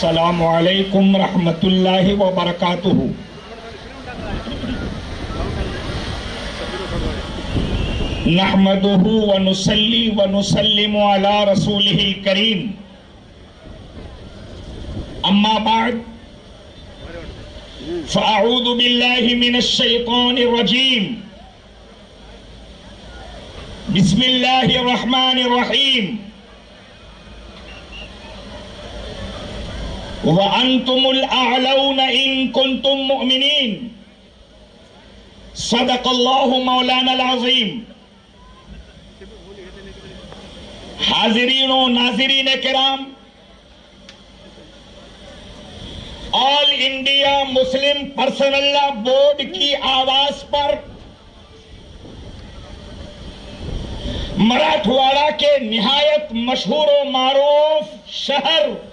अस्सलाम वालेकुम रहमतुल्लाहि व बरकातुहू नहमदुहु व नुसल्ली व नुसल्लिमु अला रसूलिहिल करीम अम्मा बाद فأعوذ بالله من الشيطان الرجيم بسم الله الرحمن الرحيم وأنتم الأعلون إن كنتم مؤمنين. صدق الله مولانا العظيم. حاضرين و ناظرین All India Muslim Personal Law Board کی آواز پر مراٹھواڑہ کے نہایت مشہور و معروف شہر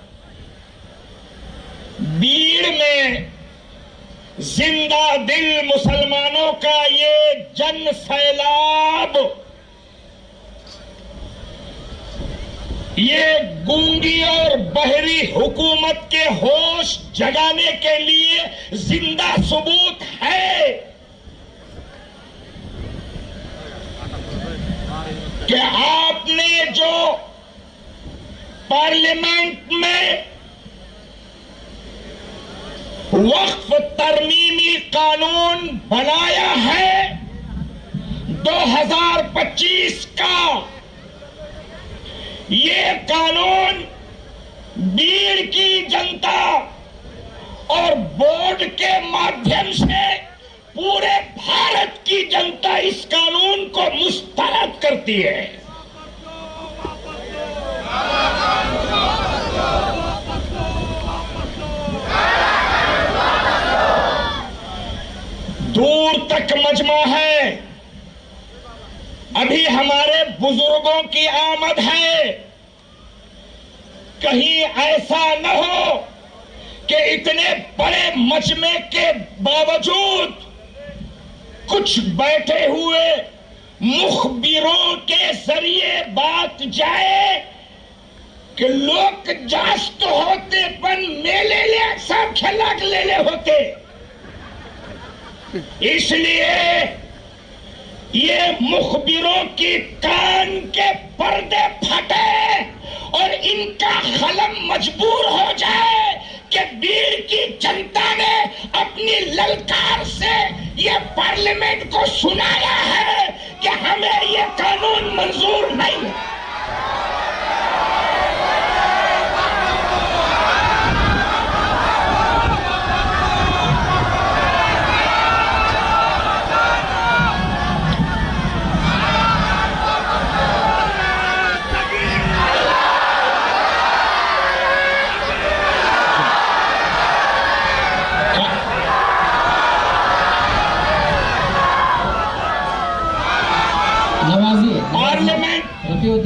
Bir में ज़िंदा दिल मुसलमानों का ये जन सैलाब, ये गूँगी और बहरी हुकूमत के होश जगाने के लिए ज़िंदा सबूत है। कि आपने जो पार्लियामेंट में वक्फ तरमीमी कानून बनाया है। 2025 का ये कानून बीड़ की जनता और बोर्ड के माध्यम से पूरे भारत की जनता इस कानून को मुस्तरद करती है। तक मजमा है। अभी हमारे बुज़ुर्गों की आमद है। कहीं ऐसा न हो कि इतने बड़े मजमे के बावजूद कुछ बैठे हुए मुखबिरों के ज़रिए बात जाए कि लोग जास्त होते पण मेलेले सब खिलाक लेले होते। इसलिए ये मुखबिरों की कान के पर्दे फटे और इनका कलम मजबूर हो जाए कि बीड़ की जनता ने अपनी ललकार से ये पार्लियामेंट को सुनाया है कि हमें ये कानून मंजूर नहीं है।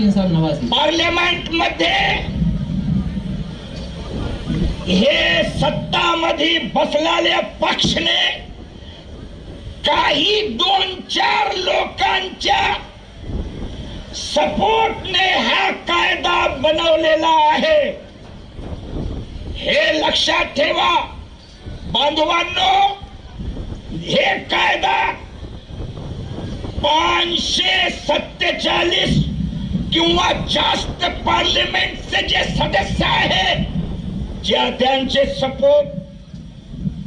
नवाजुद्दीन साहेब नवाज पार्लमेंटमध्ये हे सत्तामध्ये बसलेल्या पक्षने काही दोन चार लोकांच्या सपोर्टने हा कायदा बनवलेला आहे. हे लक्षात ठेवा. बांधवांनो हे कायदा पाचशे सत्तेचाळीस किंवा जास्त पार्लिमेंटचे जे सदस्य आहेत ज्या त्यांचे सपोर्ट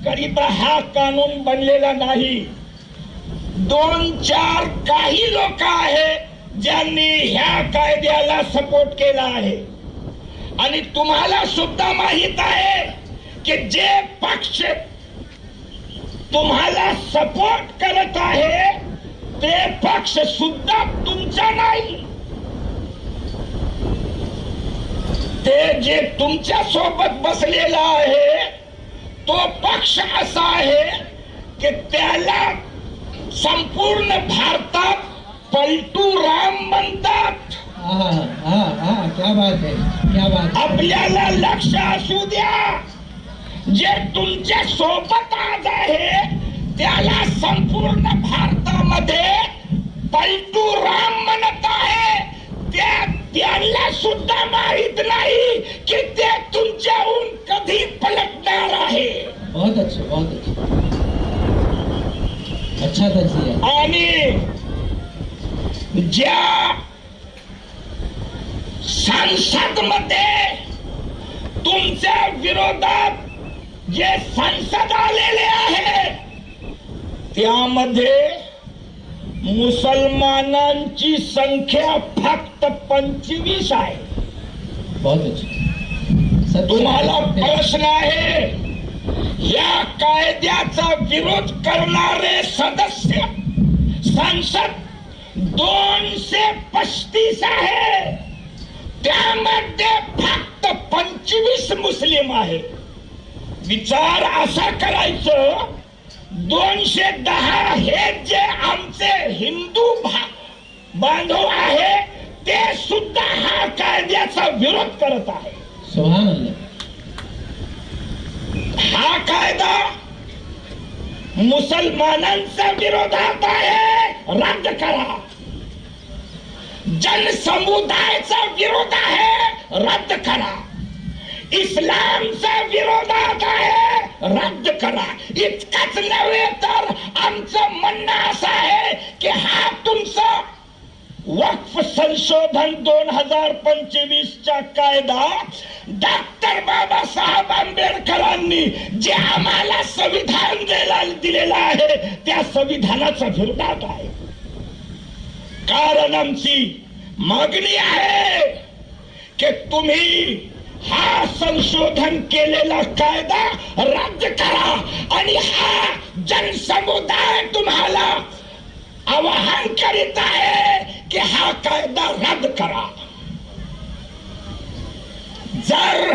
करिता हा कानून बनलेला नाही. दोन चार काही लोक आहेत ज्यांनी ह्या कायद्याला सपोर्ट केला आहे. आणि तुम्हाला सुद्धा माहीत आहे की जे पक्ष तुम्हाला सपोर्ट करत आहे ते पक्ष सुद्धा तुमचा नाही जे तुमच्यासोबत बसलेला आहे तो पक्ष असा आहे की त्याला संपूर्ण भारतात पलटू राम म्हणतात. क्या बात क्या बात आपल्याला लक्ष असू द्या. जे तुमच्यासोबत आज आहे त्याला संपूर्ण भारतामध्ये पलटू राम म्हणत आहे. त्या त्यांना सुद्धा माहीत नाही की ते तुमच्याहून कधी पलटणार आहे. बहुत अच्छे बहुत अच्छे. अच्छा आणि ज्या संसदमध्ये तुमच्या विरोधात जे संसद आलेले आहे त्यामध्ये मुसलमानांची संख्या फक्त पंचवीस आहे. तुम्हाला प्रश्न आहे या कायद्याचा विरोध करणारे सदस्य संसद दोनशे पस्तीस आहे. त्यामध्ये फक्त पंचवीस मुस्लिम आहे विचार असा करायचं दोनशे दहा हे जे आमचे हिंदू बांधव आहे ते सुद्धा हा कायद्याचा विरोध करत आहे. हा कायदा मुसलमानांच्या विरोधात आहे. रद्द करा. जनसमुदायाचा विरोध आहे. रद्द करा. इस्लामचा विरोधात आहे. रद्द करा. इतकंच नव्हे तर आमचं म्हणणं असं आहे की हा तुमचा वक्फ संशोधन दोन हजार पंचवीसचा कायदा डॉक्टर बाबासाहेब आंबेडकरांनी जे आम्हाला संविधान द्यायला दिलेलं आहे त्या संविधानाचा विरोधात आहे. कारण आमची मागणी आहे की तुम्ही हा संशोधन केलेला कायदा रद्द करा आणि हा जनसमुदाय तुम्हाला आवाहन करीत आहे की हा कायदा रद्द करा. जर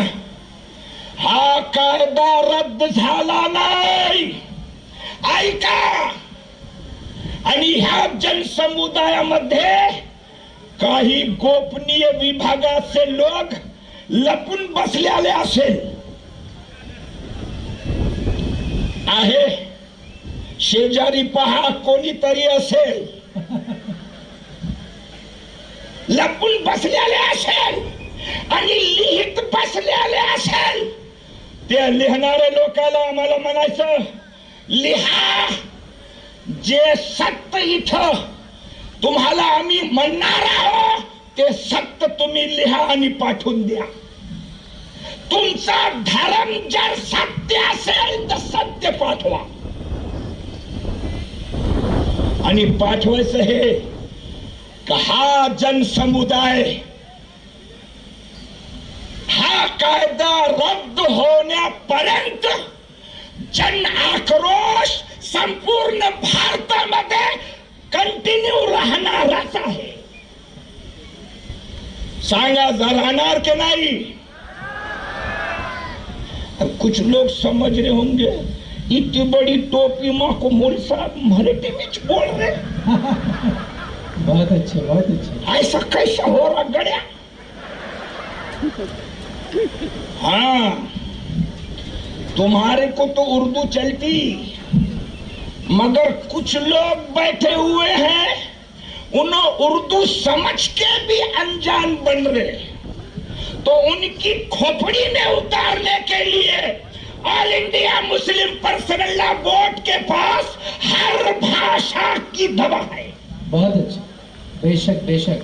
हा कायदा रद्द झाला नाही ऐका. आणि ह्या जनसमुदायामध्ये काही गोपनीय विभागाचे लोक लपून बसलेले असेल. आहे. शेजारी पहा कोणीतरी असेल. लपून बसलेले असेल आणि लिहित बसलेले असेल. त्या लिहिणाऱ्या लोकाला आम्हाला म्हणायचं लिहा जे सत्य इथं तुम्हाला आम्ही म्हणणार आहोत ते सत्य तुम्ही लिहा आणि पाठवून द्या. तुमचा धर्म जर सत्य असेल तर सत्य पाठवा. आणि पाठवायचं हे का हा जनसमुदाय हा कायदा रद्द होण्यापर्यंत जन आक्रोश संपूर्ण भारतामध्ये कंटिन्यू राहणारच आहे. सांगा जर राहणार की नाही? अब कुछ लोग समझ रहे होंगे इतनी बड़ी टोपी माँ को मोल साहब मराठी में बोल रहे बहुत अच्छे बहुत अच्छे। ऐसा कैसा हो रहा गड़िया? हाँ तुम्हारे को तो उर्दू चलती मगर कुछ लोग बैठे हुए हैं उन्हें उर्दू समझ के भी अनजान बन रहे तो उनकी खोपड़ी में उतारने के लिए all India Muslim personal law board के पास हर भाषा की दवा है। बहुत अच्छा। बेशक बेशक।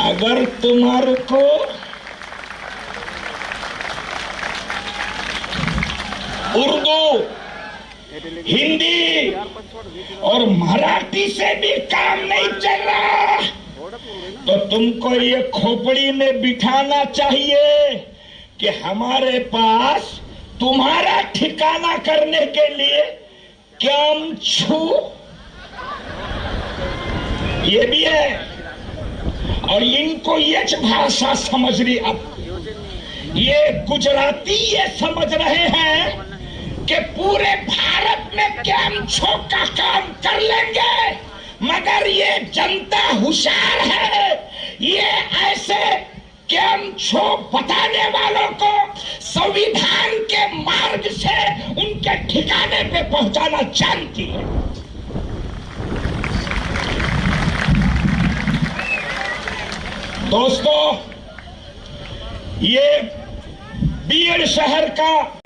अगर तुम्हारे को उर्दू हिंदी और मराठी से भी काम नहीं चल रहा तो तुमको ये खोपड़ी में बिठाना चाहिए कि हमारे पास तुम्हारा ठिकाना करने के लिए क्याम छू। ये भी है। और इनको ये भाषा समझ रही अब। ये गुजराती ये समझ रहे हैं कि पूरे भारत में कैम छो का काम कर लेंगे। मगर ये जनता होशियार है। ये ऐसे कैम छो बताने वालों को संविधान के मार्ग से उनके ठिकाने पे पहुंचाना जानती है। दोस्तों, ये बीड़ शहर का